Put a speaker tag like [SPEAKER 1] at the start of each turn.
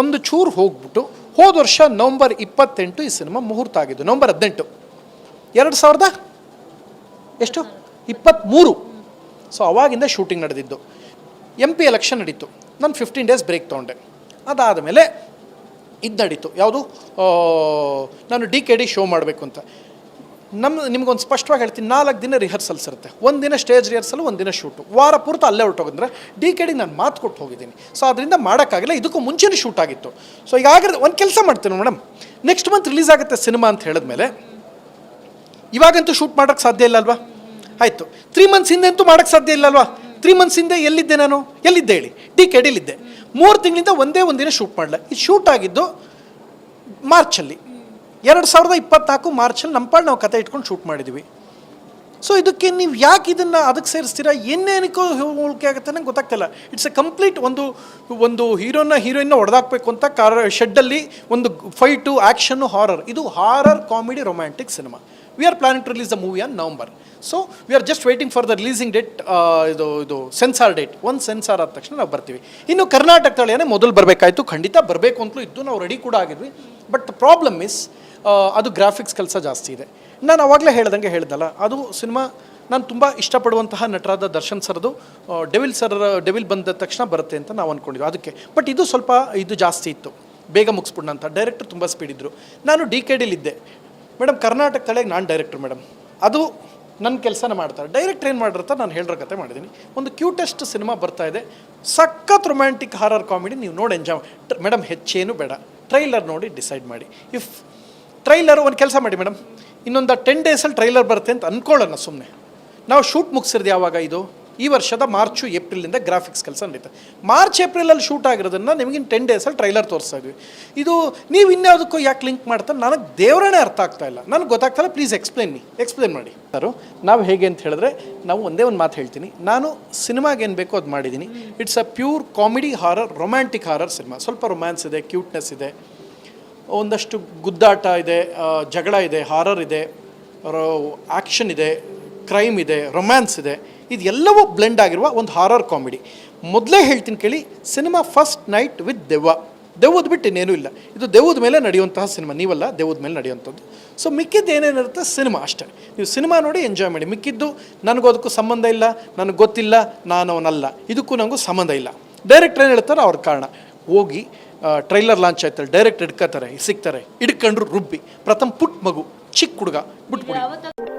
[SPEAKER 1] ಒಂದು ಚೂರು ಹೋಗ್ಬಿಟ್ಟು ಹೋದ ವರ್ಷ ನವಂಬರ್ ಇಪ್ಪತ್ತೆಂಟು ಈ ಸಿನಿಮಾ ಮುಹೂರ್ತ ಆಗಿದ್ದು, ನವಂಬರ್ ಹದಿನೆಂಟು. ಎರಡು ಸಾವಿರದ ಎಷ್ಟು? ಇಪ್ಪತ್ತ್ಮೂರು. ಸೊ ಅವಾಗಿಂದ ಶೂಟಿಂಗ್ ನಡೆದಿದ್ದು. ಎಂ ಪಿ ಎಲೆಕ್ಷನ್ ನಡೀತು. ನಾನು ಫಿಫ್ಟೀನ್ ಡೇಸ್ ಬ್ರೇಕ್ ತೊಗೊಂಡೆ. ಅದಾದ ಮೇಲೆ ಇದು ನಡೀತು. ಯಾವುದು? ನಾನು ಡಿ ಕೆ ಡಿ ಶೋ ಮಾಡಬೇಕು ಅಂತ. ನಮ್ಮ ನಿಮ್ಗೊಂದು ಸ್ಪಷ್ಟವಾಗಿ ಹೇಳ್ತೀನಿ, ನಾಲ್ಕು ದಿನ ರಿಹರ್ಸಲ್ಸ್ ಇರುತ್ತೆ ಒಂದು ದಿನ ಸ್ಟೇಜ್ ರಿಹರ್ಸಲ್ ಒಂದು ದಿನ ಶೂಟು ವಾರ ಪೂರ್ತಿ ಅಲ್ಲೇ ಹೊರಟೋಗಿದ್ರೆ ಡಿ ಕೆ ಡಿ ನಾನು ಮಾತು ಕೊಟ್ಟು ಹೋಗಿದ್ದೀನಿ. ಸೊ ಅದರಿಂದ ಮಾಡೋಕ್ಕಾಗಿಲ್ಲ, ಇದಕ್ಕೂ ಮುಂಚೆನೇ ಶೂಟ್ ಆಗಿತ್ತು. ಸೊ ಈಗ ಆಗಿರೋದು ಒಂದು ಕೆಲಸ ಮಾಡ್ತೀನಿ ಮೇಡಮ್ ನೆಕ್ಸ್ಟ್ ಮಂತ್ ರಿಲೀಸ್ ಆಗುತ್ತೆ ಸಿನಿಮಾ ಅಂತ ಹೇಳಿದ್ಮೇಲೆ, ಇವಾಗಂತೂ ಶೂಟ್ ಮಾಡೋಕ್ಕೆ ಸಾಧ್ಯ ಇಲ್ಲ ಅಲ್ವಾ? ಆಯಿತು. ತ್ರೀ ಮಂತ್ಸ್ ಹಿಂದೆ ಅಂತೂ ಮಾಡೋಕ್ಕೆ ಸಾಧ್ಯ ಇಲ್ಲ ಅಲ್ವಾ? ತ್ರೀ ಮಂತ್ಸ್ ಹಿಂದೆ ಎಲ್ಲಿದ್ದೆ ನಾನು? ಎಲ್ಲಿದ್ದೆ ಹೇಳಿ? ಡಿ ಕೆ ಡಿಲಿದ್ದೆ ಮೂರು ತಿಂಗಳಿಂದ ಒಂದೇ ಒಂದಿನ ಶೂಟ್ ಮಾಡಲ. ಇದು ಶೂಟ್ ಆಗಿದ್ದು ಮಾರ್ಚಲ್ಲಿ. ಎರಡು ಸಾವಿರದ ಇಪ್ಪತ್ನಾಲ್ಕು ಮಾರ್ಚಲ್ಲಿ ನಮ್ಮ ನಾವು ಕತೆ ಇಟ್ಕೊಂಡು ಶೂಟ್ ಮಾಡಿದ್ವಿ. ಸೊ ಇದಕ್ಕೆ ನೀವು ಯಾಕೆ ಇದನ್ನು ಅದಕ್ಕೆ ಸೇರಿಸ್ತೀರಾ? ಏನೇನಕ್ಕೂ ಹೋಲಿಕೆ ಆಗುತ್ತೆ ನಂಗೆ ಗೊತ್ತಾಗ್ತಿಲ್ಲ. ಇಟ್ಸ್ ಎ ಕಂಪ್ಲೀಟ್ ಒಂದು ಒಂದು ಹೀರೋನ, ಹೀರೋಯಿನ್ನ ಹೊಡೆದಾಕ್ಬೇಕು ಅಂತ ಕಾರ, ಶೆಡ್ಡಲ್ಲಿ ಒಂದು ಫೈಟು ಆ್ಯಕ್ಷನ್ನು ಹಾರರ್. ಇದು horror comedy romantic cinema. We are planning to release the movie on November so we are just waiting for the releasing date ಇದು ಇದು ಸೆನ್ಸಾರ್ ಡೇಟ್ ಒಂದು ಸೆನ್ಸಾರ್ ಆದ ತಕ್ಷಣ ನಾವು ಬರ್ತೀವಿ. ಇನ್ನು ಕರ್ನಾಟಕದಲ್ಲಿ ತಳಿಯೇ ಮೊದಲು ಬರಬೇಕಾಯಿತು, ಖಂಡಿತ ಬರಬೇಕು ಅಂತಲೂ ಇದ್ದು ನಾವು ರೆಡಿ ಕೂಡ ಆಗಿದ್ವಿ. ಬಟ್ ಪ್ರಾಬ್ಲಮ್ ಇಸ್ ಅದು ಗ್ರಾಫಿಕ್ಸ್ ಕೆಲಸ ಜಾಸ್ತಿ ಇದೆ. ನಾನು ಅವಾಗಲೇ ಹೇಳ್ದಂಗೆ ಹೇಳ್ದಲ್ಲ, ಅದು ಸಿನಿಮಾ ನಾನು ತುಂಬ ಇಷ್ಟಪಡುವಂತಹ ನಟರಾದ ದರ್ಶನ್ ಸರ್ದು ಡೆವಿಲ್ ಸರ್, ಡೆವಿಲ್ ಬಂದ ತಕ್ಷಣ ಬರುತ್ತೆ ಅಂತ ನಾವು ಅಂದ್ಕೊಂಡಿದ್ವಿ ಅದಕ್ಕೆ. ಬಟ್ ಇದು ಸ್ವಲ್ಪ ಇದು ಜಾಸ್ತಿ ಇತ್ತು. ಬೇಗ ಮುಗಿಸ್ಬಿಡೋಣ ಅಂತ. ಡೈರೆಕ್ಟರ್ ತುಂಬ ಸ್ಪೀಡ್ ಇದ್ದರು ನಾನು ಡಿ ಕೆ ಡಿಲಿದ್ದೆ ಮೇಡಮ್ ಕರ್ನಾಟಕ ನಾನು ಡೈರೆಕ್ಟರ್ ಮೇಡಮ್ ಅದು ನನ್ನ ಕೆಲಸನ ಮಾಡ್ತಾರೆ. ಡೈರೆಕ್ಟ್ ಏನು ಮಾಡಿರ್ತಾರೆ ನಾನು ಹೇಳಿರೋ ಕತೆ ಮಾಡಿದ್ದೀನಿ ಒಂದು ಕ್ಯೂಟೆಸ್ಟ್ ಸಿನಿಮಾ ಬರ್ತಾ ಇದೆ. ಸಖತ್ ರೊಮ್ಯಾಂಟಿಕ್ ಹಾರರ್ ಕಾಮಿಡಿ ನೀವು ನೋಡಿ ಎಂಜಾಯ್ ಮೇಡಮ್ ಹೆಚ್ಚೇನು ಬೇಡ. ಟ್ರೈಲರ್ ನೋಡಿ ಡಿಸೈಡ್ ಮಾಡಿ. ಇಫ್ ಟ್ರೈಲರ್ ಒಂದು ಕೆಲಸ ಮಾಡಿ ಮೇಡಮ್. ಇನ್ನೊಂದು ಟೆನ್ ಡೇಸಲ್ಲಿ ಟ್ರೈಲರ್ ಬರುತ್ತೆ ಅಂತ ಅಂದ್ಕೊಳ್ಳೋಣ ಸುಮ್ಮನೆ ನಾವು ಶೂಟ್ ಮುಗಿಸಿರೋದು ಯಾವಾಗ ಇದು? ಈ ವರ್ಷದ ಮಾರ್ಚು ಏಪ್ರಿಲಿಂದ ಗ್ರಾಫಿಕ್ಸ್ ಕೆಲಸ ನಡೀತದೆ ಮಾರ್ಚ್, ಏಪ್ರಿಲಲ್ಲಿ ಶೂಟ್ ಆಗಿರೋದನ್ನು ನಿಮಗೆ ಇನ್ನು ಟೆನ್ ಡೇಸಲ್ಲಿ ಟ್ರೈಲರ್ ತೋರಿಸ್ತಾ ಇದ್ವಿ. ಇದು ನೀವು ಇನ್ಯಾವುದಕ್ಕೂ ಯಾಕೆ ಲಿಂಕ್ ಮಾಡ್ತಾರೆ ನನಗೆ ದೇವರೇ ಅರ್ಥ ಆಗ್ತಾ ಇಲ್ಲ. ನನಗೆ ಗೊತ್ತಾಗ್ತಾ ಇಲ್ಲ. ಪ್ಲೀಸ್ ಎಕ್ಸ್ಪ್ಲೇನ್ ಮೀ ಎಕ್ಸ್ಪ್ಲೇನ್ ಮಾಡಿ. ಸರ್, ನಾವು ಹೇಗೆ ಅಂತ ಹೇಳಿದ್ರೆ ನಾವು ಒಂದೇ ಒಂದು ಮಾತು ಹೇಳ್ತೀನಿ. ನಾನು ಸಿನಿಮಾಗೆ ಏನು ಬೇಕೋ ಅದು ಮಾಡಿದ್ದೀನಿ it's a pure comedy horror romantic horror cinema. ಸ್ವಲ್ಪ ರೊಮ್ಯಾನ್ಸ್ ಇದೆ ಕ್ಯೂಟ್ನೆಸ್ ಇದೆ. ಒಂದಷ್ಟು ಗುದ್ದಾಟ ಇದೆ ಜಗಳ ಇದೆ ಹಾರರ್ ಇದೆ ಆ್ಯಕ್ಷನ್ ಇದೆ ಕ್ರೈಮ್ ಇದೆ ರೊಮ್ಯಾನ್ಸ್ ಇದೆ. ಇದೆಲ್ಲವೂ ಬ್ಲೆಂಡ್ ಆಗಿರುವ ಒಂದು ಹಾರರ್ ಕಾಮಿಡಿ ಮೊದಲೇ ಹೇಳ್ತೀನಿ ಕೇಳಿ ಸಿನಿಮಾ ಫಸ್ಟ್ ನೈಟ್ ವಿತ್ ದೆವ್ವ. ದೆವ್ವದ ಬಿಟ್ಟು ಇನ್ನೇನೂ ಇಲ್ಲ. ಇದು ದೆವ್ವದ ಮೇಲೆ ನಡೆಯುವಂತಹ ಸಿನಿಮಾ ನೀವಲ್ಲ ದೆವ್ವದ ಮೇಲೆ ನಡೆಯುವಂಥದ್ದು. ಸೊ ಮಿಕ್ಕಿದ್ದು ಏನೇನಿರುತ್ತೆ ಸಿನಿಮಾ ಅಷ್ಟೇ. ನೀವು ಸಿನಿಮಾ ನೋಡಿ ಎಂಜಾಯ್ ಮಾಡಿ. ಮಿಕ್ಕಿದ್ದು ನನಗೂ ಅದಕ್ಕೂ ಸಂಬಂಧ ಇಲ್ಲ, ನನಗೆ ಗೊತ್ತಿಲ್ಲ, ನಾನು ಅವನಲ್ಲ. ಇದಕ್ಕೂ ನನಗೂ ಸಂಬಂಧ ಇಲ್ಲ. ಡೈರೆಕ್ಟ್ ಏನು ಹೇಳ್ತಾರೋ? ಅವ್ರ ಕಾರಣ. ಹೋಗಿ ಟ್ರೈಲರ್ ಲಾಂಚ್ ಆಯ್ತಲ್ಲ ಡೈರೆಕ್ಟ್ ಹಿಡ್ಕೋತಾರೆ ಸಿಗ್ತಾರೆ. ಹಿಡ್ಕೊಂಡ್ರು ರುಬ್ಬಿ. ಪ್ರಥಮ ಪುಟ್ ಮಗು ಚಿಕ್ಕ ಹುಡುಗ ಬಿಟ್ಬಿಡಿ.